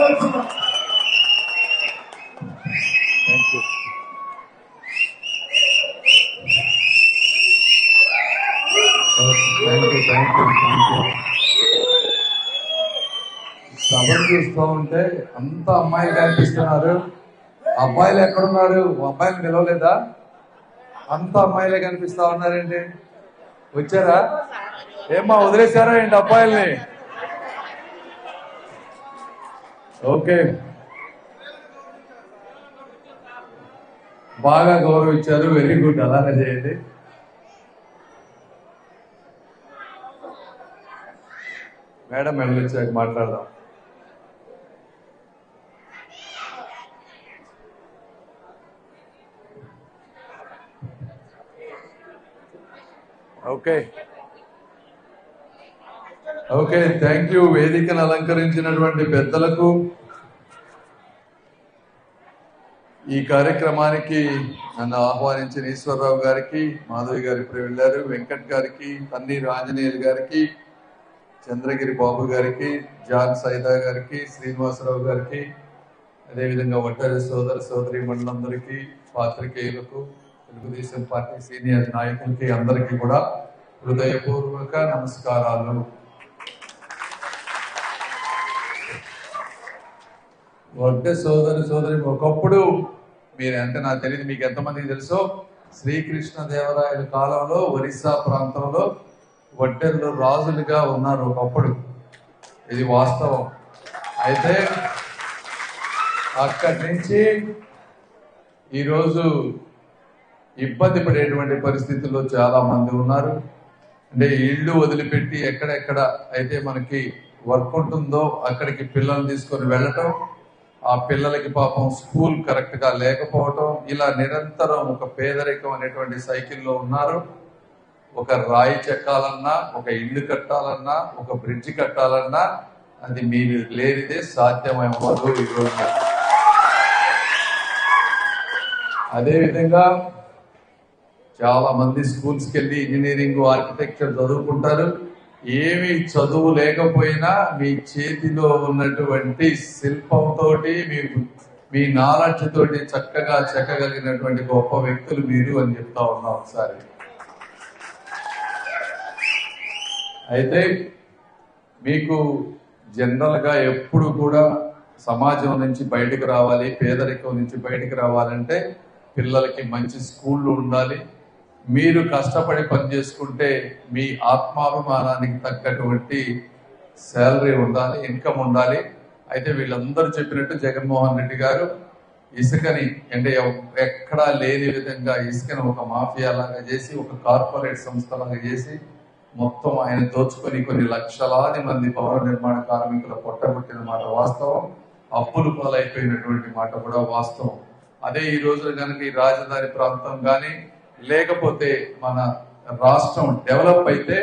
కోరుతున్నాం thank you thank you thank you చూస్తూ ఉంటే అంత అమ్మాయిలు కనిపిస్తున్నారు అబ్బాయిలు ఎక్కడున్నారు అబ్బాయిలు నిలవలేదా అంత అమ్మాయిలే కనిపిస్తా ఉన్నారండి వచ్చారా ఏమ్మా వదిలేశారా ఏంటి అబ్బాయిల్ని ఓకే. బాగా గౌరవించారు. Very good. అలానే చేయండి. మేడం వెళ్ళొచ్చాక మాట్లాడదాం. ఓకే. Okay thank you. వేదికను అలంకరించినటువంటి పెద్దలకు ఈ కార్యక్రమానికి నన్ను ఆహ్వానించిన ఈశ్వరరావు గారికి మాధవి గారు ఇప్పుడు వెళ్ళారు వెంకట్ గారికి తన్నీరు ఆంజనేయులు గారికి చంద్రగిరి బాబు గారికి జాన్ సైదా గారికి శ్రీనివాసరావు గారికి అదేవిధంగా ఒంటరి సోదర సోదరి మండలందరికీ పాత్రికేయులకు తెలుగుదేశం పార్టీ సీనియర్ నాయకులకి అందరికీ కూడా హృదయపూర్వక నమస్కారాలు. ఒంటె సోదరి సోదరి ఒకప్పుడు మీరు ఎంత నాకు తెలియదు మీకు ఎంతమందికి తెలుసో శ్రీకృష్ణ దేవరాయల కాలంలో ఒరిస్సా ప్రాంతంలో ఒంటెలు రాజులుగా ఉన్నారు ఒకప్పుడు. ఇది వాస్తవం. అయితే అక్కడి నుంచి ఈరోజు ఇబ్బంది పడేటువంటి పరిస్థితుల్లో చాలా మంది ఉన్నారు. అంటే ఇల్లు వదిలిపెట్టి ఎక్కడెక్కడ అయితే మనకి వర్క్ ఉంటుందో అక్కడికి పిల్లల్ని తీసుకొని వెళ్ళటం ఆ పిల్లలకి పాపం స్కూల్ కరెక్ట్గా లేకపోవటం ఇలా నిరంతరం ఒక పేదరికం అనేటువంటి సైకిల్లో ఉన్నారు. ఒక రాయి చెక్కాలన్నా ఒక ఇల్లు కట్టాలన్నా ఒక బ్రిడ్జ్ కట్టాలన్నా అది మీరు లేనిదే సాధ్యమవ్వదు ఈరోజు అదేవిధంగా చాలా మంది స్కూల్స్కి వెళ్ళి ఇంజనీరింగ్ ఆర్కిటెక్చర్ చదువుకుంటారు. ఏమి చదువు లేకపోయినా మీ చేతిలో ఉన్నటువంటి శిల్పంతో మీ మీ నాలెడ్జ్ తోటి చక్కగా చెక్కగలిగినటువంటి గొప్ప వ్యక్తులు మీరు అని చెప్తా ఉన్నా ఒకసారి. అయితే మీకు జనరల్గా ఎప్పుడు కూడా సమాజం నుంచి బయటకు రావాలి పేదరికం నుంచి బయటకు రావాలంటే పిల్లలకి మంచి స్కూళ్ళు ఉండాలి మీరు కష్టపడి పని చేసుకుంటే మీ ఆత్మాభిమానానికి తగ్గటువంటి శాలరీ ఉండాలి ఇన్కమ్ ఉండాలి. అయితే వీళ్ళందరూ చెప్పినట్టు జగన్మోహన్ రెడ్డి గారు ఇసుకని అంటే ఎక్కడా లేని విధంగా ఇసుకని ఒక మాఫియా లాగా చేసి ఒక కార్పొరేట్ సంస్థ లాగా చేసి మొత్తం ఆయన దోచుకొని కొన్ని లక్షలాది మంది భవన నిర్మాణ కార్మికుల పొట్టగొట్టిన మాట వాస్తవం. అప్పులు పాలైపోయినటువంటి మాట కూడా వాస్తవం. అదే ఈ రోజున కనుక ఈ రాజధాని ప్రాంతం కానీ లేకపోతే మన రాష్ట్రం డెవలప్ అయితే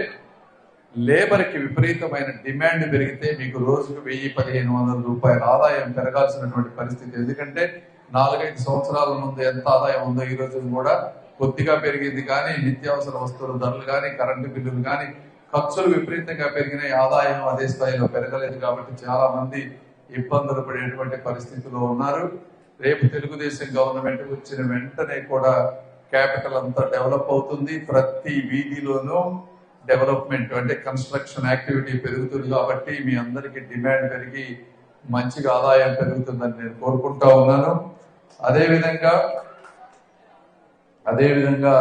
లేబర్కి విపరీతమైన డిమాండ్ పెరిగితే మీకు రోజుకు వెయ్యి పదిహేను వందల రూపాయల ఆదాయం పెరగాల్సినటువంటి పరిస్థితి. ఎందుకంటే నాలుగైదు సంవత్సరాల ముందు ఎంత ఆదాయం ఉందో ఈ రోజు కూడా కొద్దిగా పెరిగింది కానీ నిత్యావసర వస్తువుల ధరలు కానీ కరెంటు బిల్లులు కానీ ఖర్చులు విపరీతంగా పెరిగినాయి. ఆదాయం అదే స్థాయిలో పెరగలేదు కాబట్టి చాలా మంది ఇబ్బందులు పడేటువంటి పరిస్థితిలో ఉన్నారు. రేపు తెలుగుదేశం గవర్నమెంట్ వచ్చిన వెంటనే కూడా క్యాపిటల్ అంతా డెవలప్ అవుతుంది. ప్రతి వీధిలోనూ డెవలప్మెంట్ అంటే కన్స్ట్రక్షన్ యాక్టివిటీ పెరుగుతుంది కాబట్టి మీ అందరికీ డిమాండ్ పెరిగి మంచిగా ఆదాయం పెరుగుతుందని నేను కోరుకుంటా ఉన్నాను. అదేవిధంగా అదేవిధంగా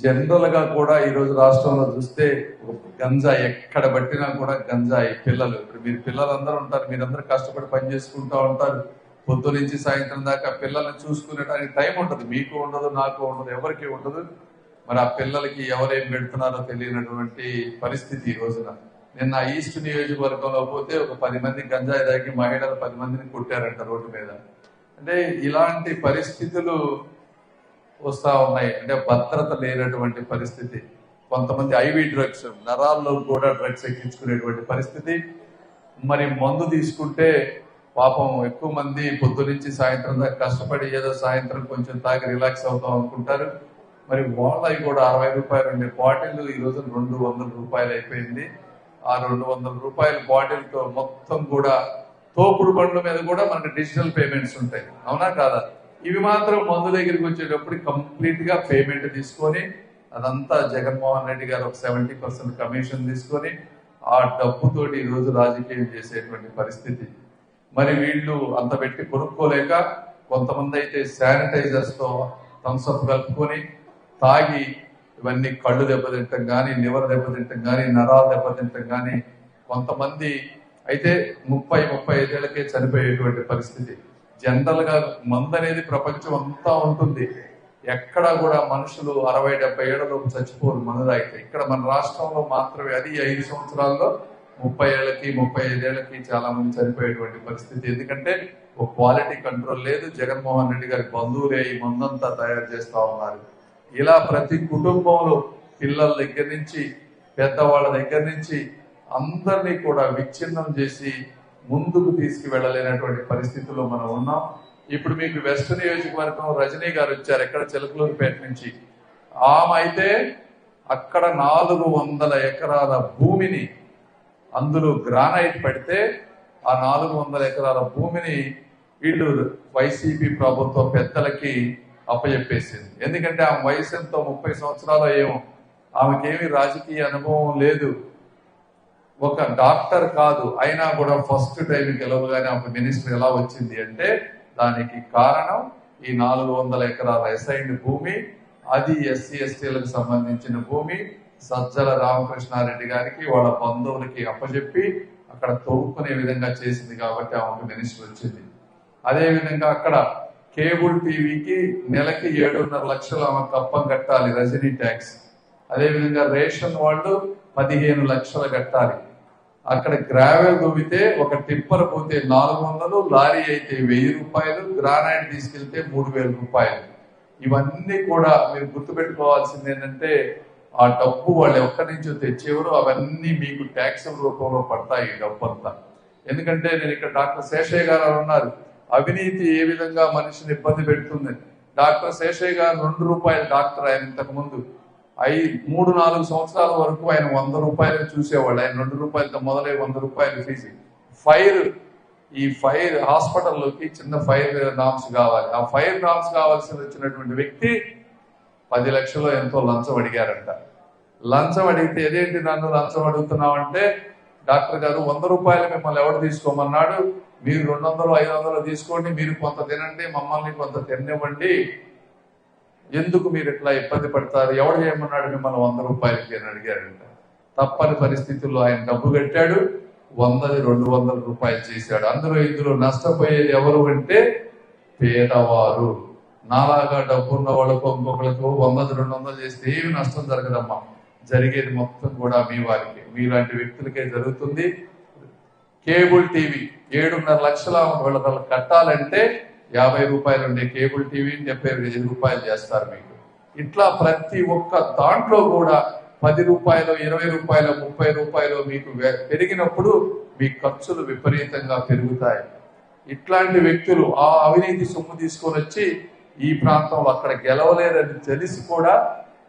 జనరల్గా జనరల్గా కూడా ఈ రోజు రాష్ట్రంలో చూస్తే గంజాయి ఎక్కడ పట్టినా కూడా గంజాయి పిల్లలు. ఇప్పుడు మీరు పిల్లలందరూ ఉంటారు మీరందరూ కష్టపడి పని చేసుకుంటా ఉంటారు. పొద్దు నుంచి సాయంత్రం దాకా పిల్లల్ని చూసుకునేటానికి టైం ఉండదు. మీకు ఉండదు నాకు ఉండదు ఎవరికి ఉండదు. మరి ఆ పిల్లలకి ఎవరేం పెడుతున్నారో తెలియనటువంటి పరిస్థితి ఈ రోజున. నిన్న ఈస్ట్ నియోజకవర్గంలో పోతే ఒక పది మంది గంజాయి దాకి మహిళలు పది మందిని కొట్టారంట రోడ్డు మీద. అంటే ఇలాంటి పరిస్థితులు వస్తా ఉన్నాయి. అంటే భద్రత లేనటువంటి పరిస్థితి. కొంతమంది ఐవి డ్రగ్స్ నరాల్లో కూడా డ్రగ్స్ ఎక్కించుకునేటువంటి పరిస్థితి. మరి మందు తీసుకుంటే పాపం ఎక్కువ మంది పొద్దు నుంచి సాయంత్రం దాకా కష్టపడి ఏదో సాయంత్రం కొంచెం తాగి రిలాక్స్ అవుతాం అనుకుంటారు. మరి వాళ్ళవి కూడా అరవై రూపాయలు ఉండే బాటిల్ ఈ రోజు రెండు వందల రూపాయలు అయిపోయింది. ఆ రెండు వందల రూపాయల బాటిల్తో మొత్తం కూడా తోపుడు బండ్ల మీద కూడా మనకి డిజిటల్ పేమెంట్స్ ఉంటాయి. అవునా కాదా? ఇవి మాత్రం మందు దగ్గరికి వచ్చేటప్పుడు కంప్లీట్గా పేమెంట్ తీసుకొని అదంతా జగన్మోహన్ రెడ్డి గారు ఒక సెవెంటీ పర్సెంట్ కమిషన్ తీసుకొని ఆ డబ్బుతోటి ఈ రోజు రాజకీయం చేసేటువంటి పరిస్థితి. మరి వీళ్ళు అంత పెట్టి కొనుక్కోలేక కొంతమంది అయితే శానిటైజర్స్తో థమ్స్అప్ కలుపుకొని తాగి ఇవన్నీ కళ్ళు దెబ్బతింటం కానీ లివర్ దెబ్బతింటం కానీ నరాలు దెబ్బతింటం కానీ కొంతమంది అయితే ముప్పై ముప్పై ఐదేళ్ళకే చనిపోయేటువంటి పరిస్థితి. జనరల్గా మందు అనేది ప్రపంచం అంతా ఉంటుంది. ఎక్కడ కూడా మనుషులు అరవై డెబ్బై ఏళ్ళలోపు చచ్చిపోరు మందు తాగితే. ఇక్కడ మన రాష్ట్రంలో మాత్రమే అది ఐదు సంవత్సరాల్లో ముప్పై ఏళ్ళకి ముప్పై ఐదేళ్ళకి చాలా మంది చనిపోయేటువంటి పరిస్థితి. ఎందుకంటే ఒక క్వాలిటీ కంట్రోల్ లేదు. జగన్మోహన్ రెడ్డి గారి బంధువులే ఈ మందంతా తయారు చేస్తా ఉన్నారు. ఇలా ప్రతి కుటుంబంలో పిల్లల దగ్గర నుంచి పెద్దవాళ్ళ దగ్గర నుంచి అందరినీ కూడా విచ్ఛిన్నం చేసి ముందుకు తీసుకువెళ్ళలేనటువంటి పరిస్థితుల్లో మనం ఉన్నాం. ఇప్పుడు మీకు వెస్ట్ నియోజకవర్గం రజనీ గారు వచ్చారు ఎక్కడ? చిలకలూరుపేట నుంచి. ఆమె అయితే అక్కడ నాలుగు వందల ఎకరాల భూమిని అందులో గ్రానైట్ పెడితే ఆ నాలుగు వందల ఎకరాల భూమిని వీళ్ళు వైసీపీ ప్రభుత్వ పెద్దలకి అప్పచెప్పేసింది ఎందుకంటే ఆమె వయసు ఎంతో ముప్పై సంవత్సరాలు ఏమో ఆమెకేమి రాజకీయ అనుభవం లేదు. ఒక డాక్టర్ కాదు అయినా కూడా ఫస్ట్ టైం గెలవగానే ఒక మినిస్టర్ ఎలా వచ్చింది అంటే దానికి కారణం ఈ నాలుగు వందల ఎకరాల అసైన్డ్ భూమి అది ఎస్సీ ఎస్టీలకు సంబంధించిన భూమి సజ్జల రామకృష్ణారెడ్డి గారికి వాళ్ళ బంధువులకి అప్పచెప్పి అక్కడ తవ్వుకునే విధంగా చేసింది కాబట్టి ఆమెకు మినిస్టర్ వచ్చింది. అదేవిధంగా అక్కడ కేబుల్ టీవీకి నెలకి ఏడున్నర లక్షలు ఆమె కప్పం కట్టాలి రజనీ ట్యాక్స్. అదేవిధంగా రేషన్ వాళ్ళు పదిహేను లక్షలు కట్టాలి. అక్కడ గ్రావెల్ దువ్వితే ఒక టిప్పర్ పోతే నాలుగు వందలు లారీ అయితే వెయ్యి రూపాయలు గ్రానైట్ తీసుకెళ్తే మూడు వేల రూపాయలు. ఇవన్నీ కూడా మీరు గుర్తుపెట్టుకోవాల్సింది ఏంటంటే ఆ డబ్బు వాళ్ళు ఎక్కడి నుంచో తెచ్చేవారు అవన్నీ మీకు ట్యాక్స్ రూపంలో పడతాయి ఈ డబ్బు అంతా ఎందుకంటే నేను ఇక్కడ డాక్టర్ శేషయ్య గారు ఉన్నారు. అవినీతి ఏ విధంగా మనిషిని ఇబ్బంది పెడుతుంది? డాక్టర్ శేషయ్య గారు రెండు రూపాయలు డాక్టర్ ఆయన ఇంతకు ముందు. ఐ మూడు నాలుగు సంవత్సరాల వరకు ఆయన వంద రూపాయలు చూసేవాళ్ళు. ఆయన రెండు రూపాయలతో మొదలై వంద రూపాయలు ఫీజు. ఫైర్ ఈ ఫైర్ హాస్పిటల్లోకి చిన్న ఫైర్ నామ్స్ కావాలి. ఆ ఫైర్ నామ్స్ కావాల్సి వచ్చినటువంటి వ్యక్తి పది లక్షలు ఎంతో లంచం అడిగారంట. లంచం అడిగితే ఏదేంటి నన్ను లంచం అడుగుతున్నావంటే డాక్టర్ గారు వంద రూపాయలు మిమ్మల్ని ఎవరు తీసుకోమన్నాడు? మీరు రెండు వందలు ఐదు వందలు తీసుకోండి మీరు కొంత తినండి మమ్మల్ని కొంత తినివ్వండి. ఎందుకు మీరు ఇట్లా ఇబ్బంది పడతారు? ఎవడు చేయమన్నాడు మిమ్మల్ని వంద రూపాయలకి అని అడిగారంట. తప్పని పరిస్థితుల్లో ఆయన డబ్బు కట్టాడు వందది రెండు వందల రూపాయలు చేశాడు. అందులో ఇందులో నష్టపోయేది ఎవరు అంటే పేదవారు. నాలాగా డబ్బున్న వాళ్ళకు ఇంకొకరికి వందలు రెండు వందలు చేస్తే ఏమి నష్టం జరగదమ్మా. జరిగేది మొత్తం కూడా మీ వారికి. మీలాంటి వ్యక్తులకే జరుగుతుంది. కేబుల్ టీవీ ఏడున్నర లక్షల వాళ్ళ కట్టాలంటే యాభై రూపాయలు ఉండే కేబుల్ టీవీ డెబ్బై ఐదు రూపాయలు చేస్తారు మీకు. ఇట్లా ప్రతి ఒక్క దాంట్లో కూడా పది రూపాయలు ఇరవై రూపాయలు ముప్పై రూపాయలు మీకు పెరిగినప్పుడు మీ ఖర్చులు విపరీతంగా పెరుగుతాయి. ఇట్లాంటి వ్యక్తులు ఆ అవినీతి సొమ్ము తీసుకొని వచ్చి ఈ ప్రాంతంలో అక్కడ గెలవలేదని తెలిసి కూడా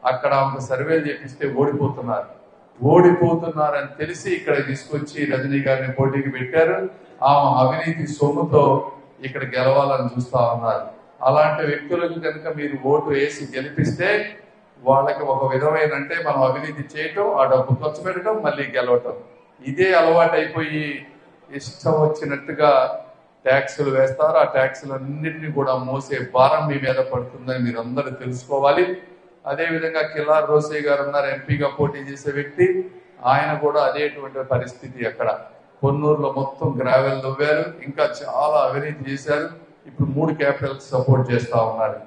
అక్కడ ఆమెకు సర్వేలు చేపిస్తే ఓడిపోతున్నారు. ఓడిపోతున్నారని తెలిసి ఇక్కడ తీసుకొచ్చి రజనీ గారిని పోటీకి పెట్టారు. ఆమె అవినీతి సొమ్ముతో ఇక్కడ గెలవాలని చూస్తా ఉన్నారు. అలాంటి వ్యక్తులకు కనుక మీరు ఓటు వేసి గెలిపిస్తే వాళ్ళకి ఒక విధమైన అంటే మనం అవినీతి చేయటం ఆ డబ్బు ఖర్చు పెట్టడం మళ్ళీ గెలవటం. ఇదే అలవాటు అయిపోయి ఇష్టం వచ్చినట్టుగా ట్యాక్సులు వేస్తారు? ఆ ట్యాక్సులు అన్నింటినీ కూడా మోసే భారం మీ మీద పడుతుందని మీరు అందరూ తెలుసుకోవాలి. అదేవిధంగా కిలార్ కిల్లార్ గారు ఉన్నారు ఎంపీగా పోటీ చేసే వ్యక్తి. ఆయన కూడా అదేటువంటి పరిస్థితి అక్కడ. కొన్నూరులో మొత్తం గ్రావెల్ దువ్వారు ఇంకా చాలా అవినీతి చేశారు. ఇప్పుడు మూడు క్యాపిటల్స్ సపోర్ట్ చేస్తా ఉన్నారు.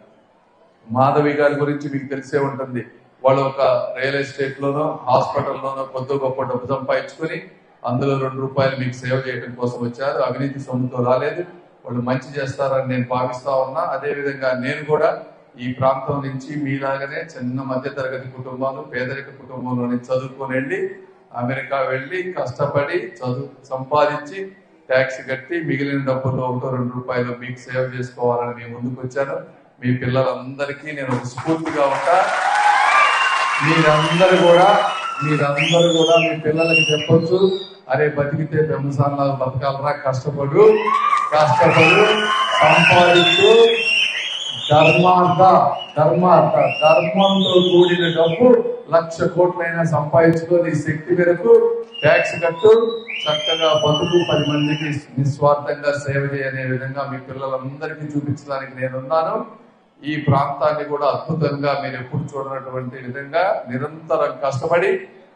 మాధవి గారి గురించి మీకు తెలిసే ఉంటుంది. వాళ్ళు ఒక రియల్ ఎస్టేట్ లోనో హాస్పిటల్లోనో కొద్ది గొప్ప డబ్బు సంపాదించుకుని అందులో రెండు రూపాయలు మీకు సేవ చేయడం కోసం వచ్చారు. అవినీతి సొమ్ముతో రాలేదు. వాళ్ళు మంచి చేస్తారని నేను భావిస్తా ఉన్నా. అదేవిధంగా నేను కూడా ఈ ప్రాంతం నుంచి మీలాగనే చిన్న మధ్యతరగతి కుటుంబాలు పేదరిక కుటుంబంలో నుంచి చదువుకొని వెళ్ళి అమెరికా వెళ్ళి కష్టపడి చదువు సంపాదించి ట్యాక్స్ కట్టి మిగిలిన డబ్బుల్లో ఒకటో రెండు రూపాయలు మీకు సేవ్ చేసుకోవాలని మీ ముందుకు వచ్చాను. మీ పిల్లలందరికీ నేను స్ఫూర్తిగా ఉంటా. మీరందరూ కూడా మీరందరూ కూడా మీ పిల్లలకి చెప్పొచ్చు. అరే బతికితే పెంసాన్లాగా బతకాలరా కష్టపడు కష్టపడు సంపాదించు. ధర్మార్థ ధర్మార్థ ధర్మంతో కూడిన డబ్బు లక్ష కోట్లైనా సంపాదించుకొని శక్తి మేరకు ట్యాక్స్ కట్టు. చక్కగా బతుకు పది మందికి నిస్వార్థంగా సేవ చేయనే విధంగా మీ పిల్లలందరికీ చూపించడానికి నేనున్నాను. ఈ ప్రాంతాన్ని కూడా అద్భుతంగా మీరు ఎప్పుడు చూడనటువంటి విధంగా నిరంతరం కష్టపడి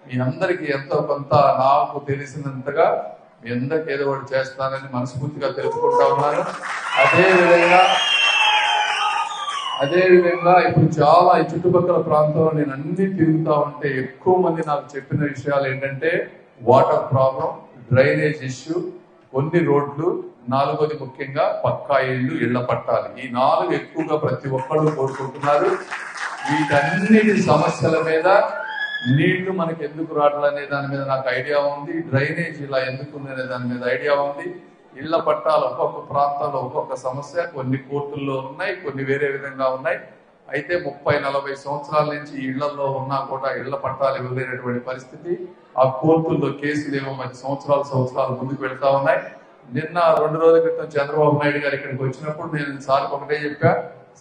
మీ అందరికీ ఎంతో కొంత నాకు తెలిసినంతగా మీ అందరికి ఏదో ఒకటి చేస్తానని మనస్ఫూర్తిగా తెలుసుకుంటా ఉన్నాను. అదే విధంగా అదే విధంగా ఇప్పుడు చాలా ఈ చుట్టుపక్కల ప్రాంతంలో నేను అన్ని తిరుగుతా ఉంటే ఎక్కువ మంది నాకు చెప్పిన విషయాలు ఏంటంటే వాటర్ ప్రాబ్లం డ్రైనేజ్ ఇష్యూ కొన్ని రోడ్లు నాలుగోది ముఖ్యంగా పక్కా ఇళ్ళు ఇళ్ళ పట్టాలి. ఈ నాలుగు ఎక్కువగా ప్రతి ఒక్కళ్ళు కోరుకుంటున్నారు. వీటన్నిటి సమస్యల మీద నీళ్ళు మనకి ఎందుకు రావట్లే అనే దాని మీద నాకు ఐడియా ఉంది. డ్రైనేజ్ ఇలా ఎందుకు ఉంది అనే దాని మీద ఐడియా ఉంది. ఇళ్ళ పట్టాలు ఒక్కొక్క ప్రాంతాల్లో ఒక్కొక్క సమస్య. కొన్ని కోర్టుల్లో ఉన్నాయి కొన్ని వేరే విధంగా ఉన్నాయి. అయితే ముప్పై నలభై సంవత్సరాల నుంచి ఈ ఇళ్ళలో ఉన్నా కూడా ఇళ్ళ పట్టాలు ఇవ్వలేనటువంటి పరిస్థితి. ఆ కోర్టుల్లో కేసులు ఏమో మరి సంవత్సరాలు సంవత్సరాలు ముందుకు వెళ్తా ఉన్నాయి. నిన్న రెండు రోజుల క్రితం చంద్రబాబు నాయుడు గారు ఇక్కడికి వచ్చినప్పుడు నేను సార్కి ఒకటే చెప్పా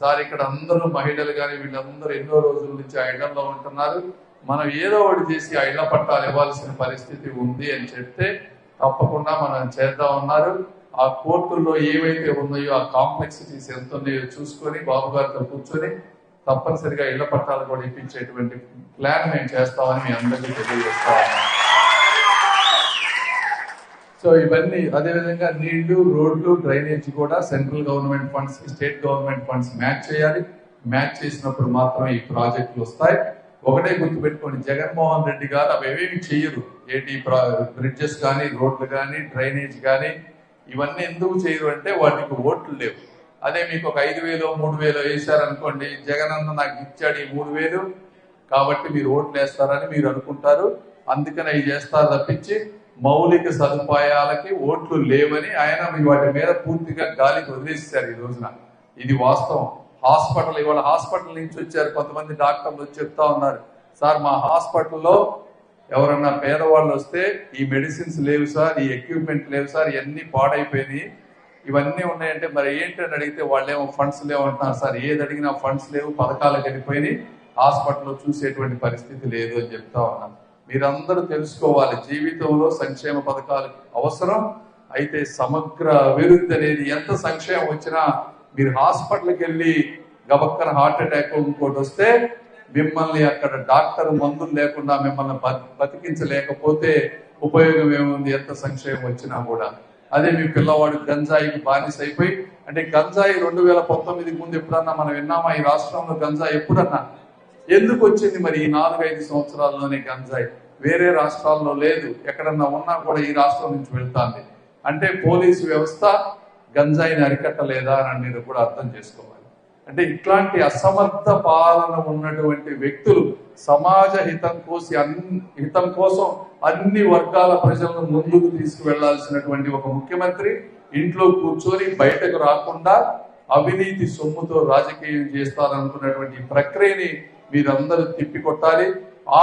సార్ ఇక్కడ అందరూ మహిళలు కానీ వీళ్ళందరూ ఎన్నో రోజుల నుంచి ఆ ఇళ్ళలో ఉంటున్నారు. మనం ఏదో ఒకటి చేసి ఆ ఇళ్ళ పట్టాలు ఇవ్వాల్సిన పరిస్థితి ఉంది అని చెప్తే తప్పకుండా మనం చేద్దాం ఉన్నారు ఆ కోర్టుల్లో ఏవైతే ఉన్నాయో ఆ కాంప్లెక్సిటీస్ ఎంత ఉన్నాయో చూసుకొని బాబు గారితో కూర్చొని తప్పనిసరిగా ఇళ్ళ పట్టాలు కూడా ఇప్పించేటువంటి ప్లాన్ మేము చేస్తామని మీ అందరికీ తెలియజేస్తా ఉన్నాం. సో ఇవన్నీ అదేవిధంగా నీళ్ళు రోడ్లు డ్రైనేజ్ కూడా central government funds state government funds match చేయాలి. మ్యాచ్ చేసినప్పుడు మాత్రమే ఈ ప్రాజెక్టులు వస్తాయి. ఒకటే గుర్తుపెట్టుకోండి జగన్మోహన్ రెడ్డి గారు అవి ఏమేమి చేయరు. ఏంటి బ్రిడ్జెస్ కానీ రోడ్లు కానీ డ్రైనేజ్ కానీ ఇవన్నీ ఎందుకు చేయరు అంటే వాటికి ఓట్లు లేవు. అదే మీకు ఒక ఐదు వేలు మూడు వేలు వేశారనుకోండి జగన్ అన్న నాకు ఇచ్చాడు ఈ మూడు వేలు కాబట్టి మీరు ఓట్లు వేస్తారని మీరు అనుకుంటారు. అందుకని అవి చేస్తారు తప్పించి మౌలిక సదుపాయాలకి ఓట్లు లేవని ఆయన వాటి మీద పూర్తిగా గాలికి వదిలేశారు ఈ రోజున. ఇది వాస్తవం. హాస్పిటల్ ఇవాళ హాస్పిటల్ నుంచి వచ్చారు కొంతమంది డాక్టర్లు వచ్చి చెప్తా ఉన్నారు. సార్ మా హాస్పిటల్లో ఎవరన్నా పేదవాళ్ళు వస్తే ఈ మెడిసిన్స్ లేవు సార్ ఈ ఎక్విప్మెంట్ లేవు సార్ ఇవన్నీ పాడైపోయినాయి. ఇవన్నీ ఉన్నాయంటే మరి ఏంటని అడిగితే వాళ్ళేమో ఫండ్స్ లేవు అంటున్నారు సార్. ఏది అడిగినా ఫండ్స్ లేవు పథకాలకు వెళ్ళిపోయినాయి హాస్పిటల్లో చూసేటువంటి పరిస్థితి లేదు అని చెప్తా ఉన్నాను మీరందరూ తెలుసుకోవాలి. జీవితంలో సంక్షేమ పథకాలు అవసరం. అయితే సమగ్ర అభివృద్ధి అనేది ఎంత సంక్షేమం వచ్చినా మీరు హాస్పిటల్కి వెళ్ళి గబక్కన హార్ట్ అటాక్ ఇంకోటి వస్తే మిమ్మల్ని అక్కడ డాక్టర్ మందులు లేకుండా మిమ్మల్ని బతి- బతికించలేకపోతే ఉపయోగం ఏముంది? ఎంత సంక్షేమం వచ్చినా కూడా. అదే మీ పిల్లవాడు గంజాయికి బానిస అయిపోయి అంటే గంజాయి రెండు వేల పంతొమ్మిదికి ముందు ఎప్పుడన్నా మనం విన్నామా? ఈ రాష్ట్రంలో గంజాయి ఎప్పుడన్నా? ఎందుకు వచ్చింది మరి ఈ నాలుగైదు సంవత్సరాల్లోనే గంజాయి? వేరే రాష్ట్రాల్లో లేదు. ఎక్కడన్నా ఉన్నా కూడా ఈ రాష్ట్రం నుంచి వెళ్తాంది. అంటే పోలీసు వ్యవస్థ గంజాయిని అరికట్టలేదా అని మీరు కూడా అర్థం చేసుకోవాలి. అంటే ఇట్లాంటి అసమర్థ పాలన ఉన్నటువంటి వ్యక్తులు సమాజ హితం కోసి అన్- హితం కోసం అన్ని వర్గాల ప్రజలను ముందుకు తీసుకువెళ్ళాల్సినటువంటి ఒక ముఖ్యమంత్రి ఇంట్లో కూర్చొని బయటకు రాకుండా అవినీతి సొమ్ముతో రాజకీయం చేస్తారనుకున్నటువంటి ప్రక్రియని మీరందరూ తిప్పికొట్టాలి.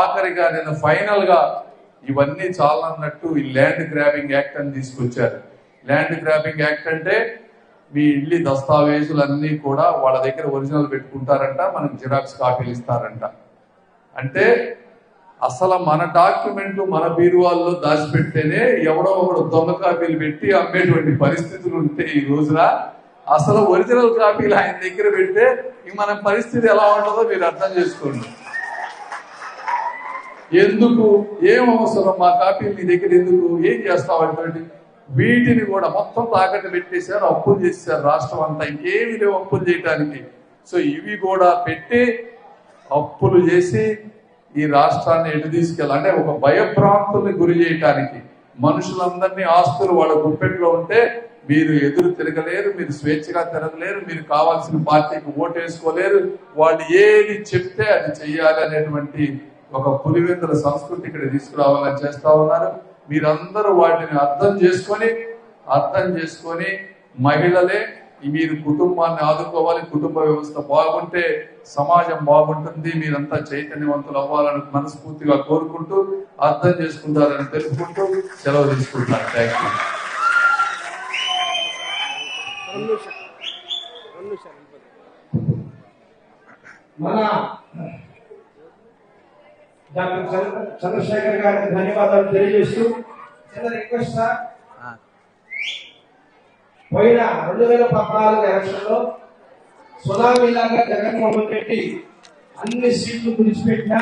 ఆఖరిగా నేను ఫైనల్గా ఇవన్నీ చాలన్నట్టు ఈ ల్యాండ్ గ్రాబింగ్ యాక్ట్ అని తీసుకొచ్చారు. ల్యాండ్ గ్రాబింగ్ యాక్ట్ అంటే మీ ఇల్లి దస్తావేజులన్నీ కూడా వాళ్ళ దగ్గర ఒరిజినల్ పెట్టుకుంటారంట మనకు జిరాక్స్ కాపీలు ఇస్తారంట. అంటే అసలు మన డాక్యుమెంట్ మన బీరువాల్లో దాచిపెడితేనే ఎవడో ఒకడు దొంగ కాపీలు పెట్టి అమ్మేటువంటి పరిస్థితులు ఉంటే ఈ రోజున అసలు ఒరిజినల్ కాపీలు ఆయన దగ్గర పెడితే మన పరిస్థితి ఎలా ఉంటుందో మీరు అర్థం చేసుకోండి. ఎందుకు? ఏం అవసరం? మా కాపీలు నీ దగ్గర ఎందుకు? ఏం చేస్తావు అటువంటి? వీటిని కూడా మొత్తం తాకట్టు పెట్టేశారు అప్పులు చేశారు రాష్ట్రం అంతా. ఇంకేమి లేవు అప్పులు చేయడానికి సో ఇవి కూడా పెట్టి అప్పులు చేసి ఈ రాష్ట్రాన్ని ఎటు తీసుకెళ్ళాలి? అంటే ఒక భయభ్రాంతుల్ని గురి చేయటానికి. మనుషులందరినీ ఆస్తులు వాళ్ళ గుప్పెట్లో ఉంటే మీరు ఎదురు తిరగలేరు మీరు స్వేచ్ఛగా తిరగలేరు మీరు కావాల్సిన పార్టీకి ఓటు వేసుకోలేరు వాళ్ళు ఏది చెప్తే అది చెయ్యాలి అనేటువంటి ఒక పులివెందుల సంస్కృతి ఇక్కడ తీసుకురావాలని చేస్తా ఉన్నారు. మీరందరూ వాటిని అర్థం చేసుకొని అర్థం చేసుకొని మహిళలే మీరు కుటుంబాన్ని ఆదుకోవాలి కుటుంబ వ్యవస్థ బాగుంటే సమాజం బాగుంటుంది మీరంతా చైతన్యవంతులు అవ్వాలని మనస్ఫూర్తిగా కోరుకుంటూ అర్థం చేసుకుంటారని తెలుపుకుంటూ సెలవు తీసుకుంటారు థ్యాంక్ యూ మన డాక్టర్ చంద్ర- చంద్రశేఖర్ గారికి ధన్యవాదాలు తెలియజేస్తూ చిన్న రిక్వెస్ట్ సార్. పోయిన రెండు వేల పద్నాలుగు ఎలక్షన్లో సునామీలాగా జగన్మోహన్ రెడ్డి అన్ని సీట్లు విడిచిపెట్టినా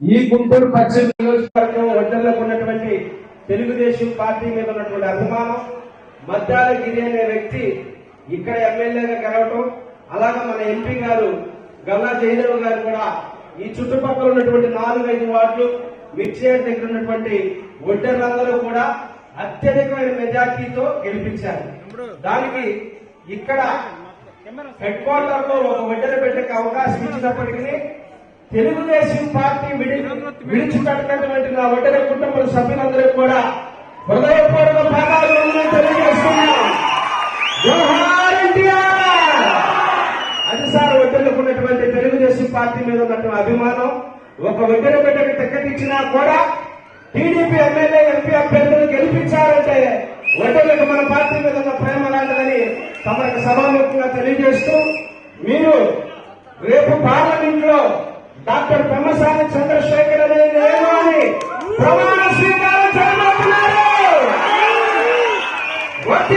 ఈ గుంటూరు పశ్చిమ నియోజకవర్గం ఒడ్డర్లకు ఉన్నటువంటి తెలుగుదేశం పార్టీ మీద ఉన్నటువంటి అభిమానం మద్దాల గిరి అనే వ్యక్తి ఇక్కడ ఎమ్మెల్యేగా కలవటం అలాగే మన ఎంపీ గారు గల్లా జయదేవ్ గారు కూడా ఈ చుట్టుపక్కల ఉన్నటువంటి నాలుగైదు వార్డులు మిక్సేర్ దగ్గర ఉన్నటువంటి ఒడ్డర్లందరూ కూడా అత్యధికమైన మెజార్టీతో గెలిపించారు. దానికి ఇక్కడ హెడ్ క్వార్టర్లో ఒక ఒడ్డెర పెట్టే అవకాశం ఇచ్చినప్పటికీ తెలుగుదేశం పార్టీ విడి విడిచిపెట్టినటువంటి నా ఒడ్డెర కుటుంబ సభ్యులందరూ కూడా హృదయపూర్వక భాగాలు తెలియజేస్తున్నాం జోహార్ ఎన్టీఆర్! అది సార్ ఒడ్డెలకు ఉన్నటువంటి తెలుగుదేశం పార్టీ మీద ఉన్నటువంటి అభిమానం ఒక ఒడ్డెర బిడ్డకు టికెట్ కూడా టీడీపీ ఎమ్మెల్యే ఎంపీ అభ్యర్థులు గెలిపించారంటే ఒడ్డెలకు మన పార్టీ మీద ఉన్న ప్రేమ లాంటిదని తమకు సభాముఖంగా తెలియజేస్తూ మీరు రేపు పార్లమెంట్లో డాక్టర్ పెమ్మసాని చంద్రశేఖర్ అనే నేను అని ప్రమాణ స్వీకారం What?